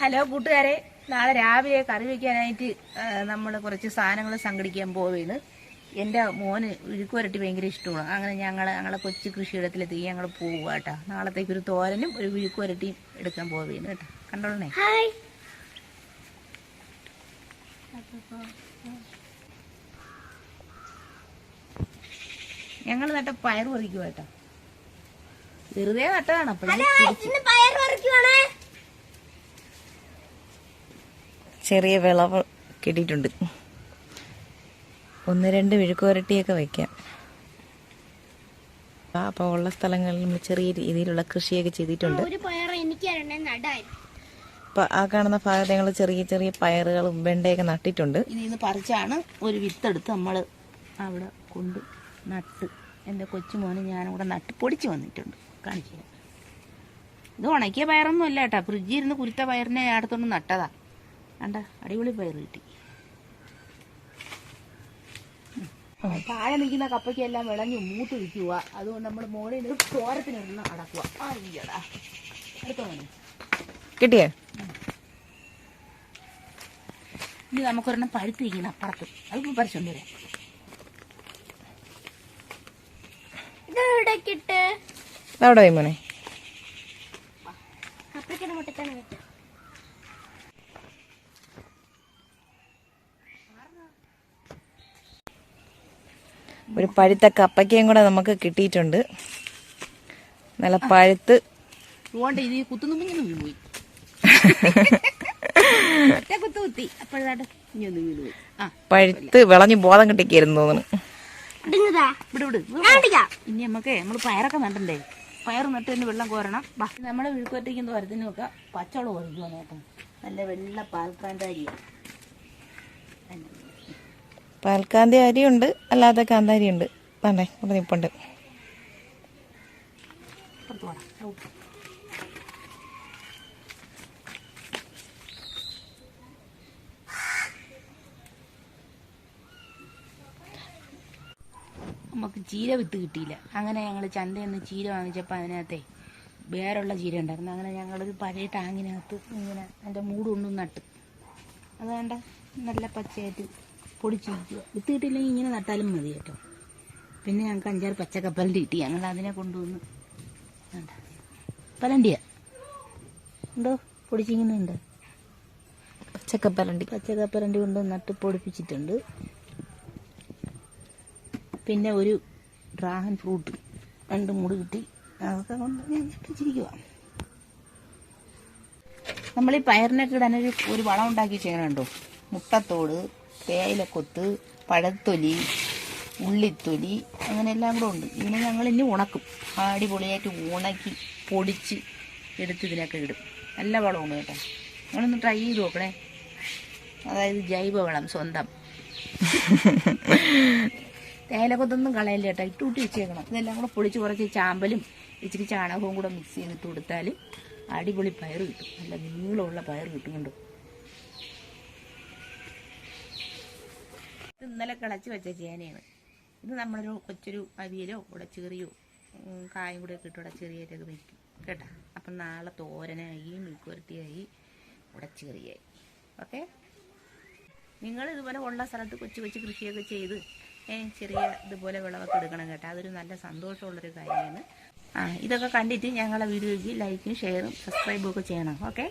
Hello കൂട്ടുകാരെ നാളെ രാവിലെ കറി വയ്ക്കാനായിട്ട് നമ്മൾ കുറച്ച് സാധനങ്ങൾ സംഘടിക്കാൻ പോവുകയാണ് എന്റെ മോന് വിഴുക്കുവരട്ടി ഭയങ്കര ഇഷ്ടമാണ്. അങ്ങനെ ഞങ്ങൾ ഞങ്ങളെ കൊച്ചു കൃഷിയിടത്തിലെത്തി ഞങ്ങൾ പോവുക കേട്ടോ. നാളത്തേക്ക് ഒരു തോരനും ഒരു വിഴുക്കുവരട്ടിയും എടുക്കാൻ പോവുകയാണ് കേട്ടോ. കണ്ടോളണേ? ഞങ്ങൾ നട്ട പയർ പറിക്കുക കേട്ടോ. വെറുതെ നട്ടതാണ് അപ്പോഴേ? ചെറിയ വിളവ് കിട്ടിയിട്ടുണ്ട്. ഒന്ന് രണ്ട് വിഴുക്കുവരട്ടിയൊക്കെ വയ്ക്കാം അപ്പൊ അപ്പോൾ ഉള്ള സ്ഥലങ്ങളിൽ നമ്മൾ ചെറിയ രീതിയിലുള്ള കൃഷിയൊക്കെ ചെയ്തിട്ടുണ്ട്. ഒരു പയർ എനിക്ക് രണ്ടേ നടായി അപ്പോൾ ആ കാണുന്ന ഭാഗത്ത് ഞങ്ങൾ ചെറിയ ചെറിയ പയറുകളും വെണ്ടയൊക്കെ നട്ടിട്ടുണ്ട്. ഇതിന്ന് പറിച്ചാണ്. ഒരു വിത്തെടുത്ത് നമ്മൾ അവിടെ കൊണ്ട് നട്ട്. എന്റെ കൊച്ചുമോന് ഞാനും കൂടെ നട്ട് പൊടിച്ച് വന്നിട്ടുണ്ട്. കാണിച്ചു ഇത് ഉണക്കിയ പയറൊന്നും അല്ല കേട്ടോ. ഫ്രിഡ്ജിൽ ഇരുന്ന് കുരുത്ത പയറിനെ അടുത്തൊന്നും നട്ടതാ. കണ്ട? അടിപൊളി പയർ കിട്ടി. താഴെ നിൽക്കുന്ന കപ്പയ്ക്കെല്ലാം വിളഞ്ഞ് മൂത്ത് വിൽക്കുക അതുകൊണ്ട് നമ്മൾ മോളിൽ നിന്ന് തോരത്തിനൊന്ന് അടക്കുക അയ്യടാ. അടുത്ത മോനെ. കിട്ടിയേ? ഇനി നമുക്കൊരെണ്ണം പഴുത്തിരിക്കുന്ന അപ്പുറത്ത്. അത് പറിച്ചോണ്ട് വരാം ഇതെവിടെ കിട്ടേ അവിടെ മോനെ? അപ്പഴേക്കാണ് മുട്ടത്താണ് കിട്ടുക ഒരു പഴുത്ത കപ്പയ്ക്കയും കൂടെ നമുക്ക് കിട്ടിയിട്ടുണ്ട്. നല്ല പഴുത്ത്. പഴുത്ത് വിളഞ്ഞു ബോധം കിട്ടിക്കായിരുന്നു തോന്നുന്നു. ഇനി നമുക്ക് നമ്മൾ പയറൊക്കെ നട്ടണ്ടേ? പയർ നട്ട് തന്നെ വെള്ളം കോരണം. നമ്മുടെ നമ്മളെ വിഴുക്കുവറ്റയ്ക്കും തോരത്തിനും ഒക്കെ പച്ചവളം ഒഴിക്കുക നോക്കാം നല്ല വെള്ള പാൽക്കാന്താരിയാണ് പാൽക്കാന്തി അരിയുണ്ട് അല്ലാത്ത കാന്താരി ഉണ്ട് വേണ്ടേ ഇവിടെ നിപ്പുണ്ട്. നമുക്ക് ചീര വിത്ത് കിട്ടിയില്ല. അങ്ങനെ ഞങ്ങൾ ചന്തയിൽ നിന്ന് ചീര വാങ്ങിച്ചപ്പോൾ അതിനകത്തെ വേറുള്ള ചീര ഉണ്ടായിരുന്നു. അങ്ങനെ ഞങ്ങളൊരു പഴയ ടാങ്ങിനകത്ത് ഇങ്ങനെ അതിന്റെ മൂട് കൊണ്ടും നട്ട്. അത് വേണ്ട നല്ല പച്ചയായിട്ട് പൊടിച്ചിരിക്കുക. വിത്ത് കിട്ടിയില്ലെങ്കിൽ ഇങ്ങനെ നട്ടാലും മതി കേട്ടോ. പിന്നെ ഞങ്ങൾക്ക് അഞ്ചാറ് പച്ചക്കപ്പലിന്റെ കിട്ടി ഞങ്ങൾ അതിനെ കൊണ്ടുവന്ന് പലണ്ടിയ. ഉണ്ടോ? പൊടിച്ചിങ്ങനെയുണ്ട് പച്ചക്കപ്പലണ്ടി. പച്ചക്കപ്പലണ്ടി കൊണ്ട് നട്ട് പൊടിപ്പിച്ചിട്ടുണ്ട്. പിന്നെ ഒരു ഡ്രാഗൺ ഫ്രൂട്ട് രണ്ട് മൂട് കിട്ടി. അതൊക്കെ കൊണ്ട് ഞാൻ നട്ടിച്ചിരിക്കുക നമ്മൾ ഈ പയറിനൊക്കെ ഇടാനൊരു ഒരു വളം ഉണ്ടാക്കി ചെയ്യണുണ്ടോ? മുട്ടത്തോട് തേയിലക്കൊത്ത് പഴത്തൊലി ഉള്ളിത്തൊലി അങ്ങനെ എല്ലാം കൂടെ ഉണ്ട്. ഇതിനെ ഞങ്ങൾ ഇനി ഉണക്കും. അടിപൊളിയായിട്ട് ഉണക്കി പൊടിച്ച് എടുത്ത് ഇതിനൊക്കെ ഇടും. നല്ല വളമാണ് കേട്ടോ. നിങ്ങളൊന്ന് ട്രൈ ചെയ്ത് നോക്കണേ. അതായത് ജൈവവളം സ്വന്തം. തേയിലക്കൊത്തൊന്നും കളയല്ല കേട്ടോ. ഇട്ടുകൂട്ടി വെച്ചേക്കണം. ഇതെല്ലാം കൂടെ പൊളിച്ച് കുറച്ച് ചാമ്പലും ഇച്ചിരി ചാണകവും കൂടെ മിക്സ് ചെയ്തിട്ട് കൊടുത്താൽ അടിപൊളി പയർ കിട്ടും. നല്ല നീളമുള്ള പയർ കിട്ടും ഇത് ഇന്നലെ കിളച്ച് വെച്ച ചേനയാണ്. ഇത് നമ്മളൊരു കൊച്ചൊരു അവിയലോ ഉടച്ചെറിയോ കായും കൂടെ ഇട്ട് ഉടച്ചെറിയായിട്ടൊക്കെ വയ്ക്കും കേട്ടോ? അപ്പം നാളെ തോരനായി മെഴുക്കുവരട്ടിയായി ഉടച്ചെറിയായി ഓക്കെ? നിങ്ങൾ ഇതുപോലെ ഉള്ള സ്ഥലത്ത് കൊച്ചു കൊച്ചു കൃഷിയൊക്കെ ചെയ്ത് ചെറിയ ഇതുപോലെ വിളവൊക്കെ എടുക്കണം കേട്ടോ. അതൊരു നല്ല സന്തോഷമുള്ളൊരു കാര്യമാണ്. ആ ഇതൊക്കെ കണ്ടിട്ട് ഞങ്ങളെ വീഡിയോയ്ക്ക് ലൈക്കും ഷെയറും സബ്സ്ക്രൈബും ഒക്കെ ചെയ്യണം. ഓക്കെ?